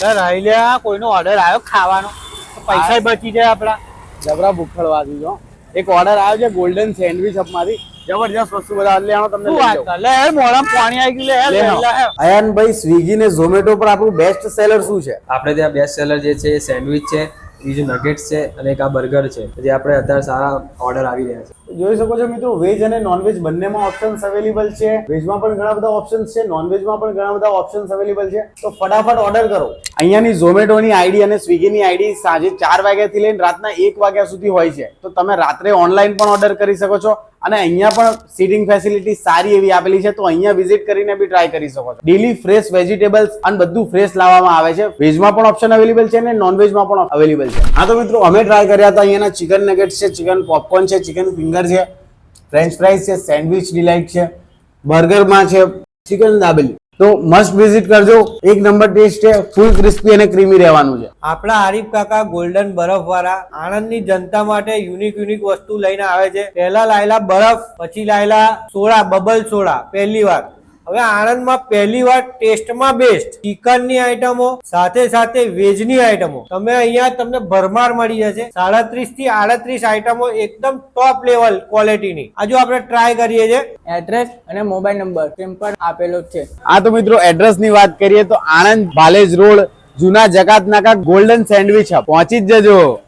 રહી લે કોઈનો ઓર્ડર આવ્યો ખાવાનો. પૈસા બચી જાય આપડા જબરા ભૂખડવા દીધો એક ઓર્ડર આવ્યો છે ગોલ્ડન સેન્ડવિચ અપમાંથી જબરજસ્ત વસ્તુ બધા લે આવો તમને લે હેડ પાણી આવી ગયું લે લે હેડ, લે હેડ. અયાનભાઈ સ્વિગી ને ઝોમેટો પર આપણું બેસ્ટ સેલર શું છે? આપણે ત્યાં બેસ્ટ સેલર જે છે સેન્ડવિચ છે. બીજું નગેટ્સ છે અને એક આ બર્ગર છે, જે આપણે અત્યારે સારા ઓર્ડર આવી રહ્યા છે. જોઈ શકો છો મિત્રો વેજ અને નોનવેજ બંનેમાં ઓપ્શન્સ અવેલેબલ છે. વેજમાં પણ ઘણા બધા ઓપ્શન્સ છે નોનવેજમાં પણ ઘણા બધા ઓપ્શન્સ અવેલેબલ છે. તો ફટાફટ ઓર્ડર કરો. અહીંયાની ઝોમેટોની આઈડી અને સ્વિગીની આઈડી સાંજે ચાર વાગ્યાથી લઈને રાતના એક વાગ્યા સુધી હોય છે. તો તમે રાત્રે ઓનલાઈન પણ ઓર્ડર કરી શકો છો. અને અહીંયા પણ સીટિંગ ફેસિલિટી સારી એવી આપેલી છે, તો અહીંયા વિઝિટ કરીને બી ટ્રાય કરી શકો છો. ડેલી ફ્રેશ વેજીટેબલ્સ અને બધું ફ્રેશ લાવવામાં આવે છે. વેજમાં પણ ઓપ્શન અવેલેબલ છે અને નોનવેજમાં પણ અવેલેબલ છે. હા, તો મિત્રો, અમે ટ્રાય કર્યા હતા, અહીંયાના ચિકન નગેટ્સ છે ચિકન પોપકોર્ન છે ચિકન ફિંગર છે ફ્રેન્ચ ફ્રાઈઝ છે સેન્ડવિચ ડિલાઇટ છે બર્ગરમાં છે ચિકન દાબેલી. તો મસ્ટ વિઝિટ કરજો. એક નંબર ટેસ્ટ છે ફૂલ ક્રિસ્પી અને ક્રીમી રહેવાનું છે. આપણા આરીફ કાકા ગોલ્ડન બરફ વાળા આણંદની જનતા માટે યુનિક યુનિક વસ્તુ લઈને આવે છે. પહેલા લાયેલા બરફ, પછી લાયેલા સોડા બબલ સોડા, પહેલી વાર. હવે આણંદમાં પહેલી વાર ટેસ્ટમાં બેસ્ટ ચિકનની આઈટમો સાથે સાથે વેજની આઈટમો. તમે અહીંયા તમને ભરમાર મળી જશે. સાડત્રીસથી આડત્રીસ આઈટમો એકદમ ટોપ લેવલ ક્વોલિટીની આ જો આપણે ટ્રાય કરીએ છીએ. એડ્રેસ અને મોબાઈલ નંબર તેમ પણ આપેલો જ છે. આ તો મિત્રો એડ્રેસની વાત કરીએ તો આણંદ ભાલેજ રોડ જૂના જકાત નાકા ગોલ્ડન સેન્ડવિચ પહોંચી જ જજો.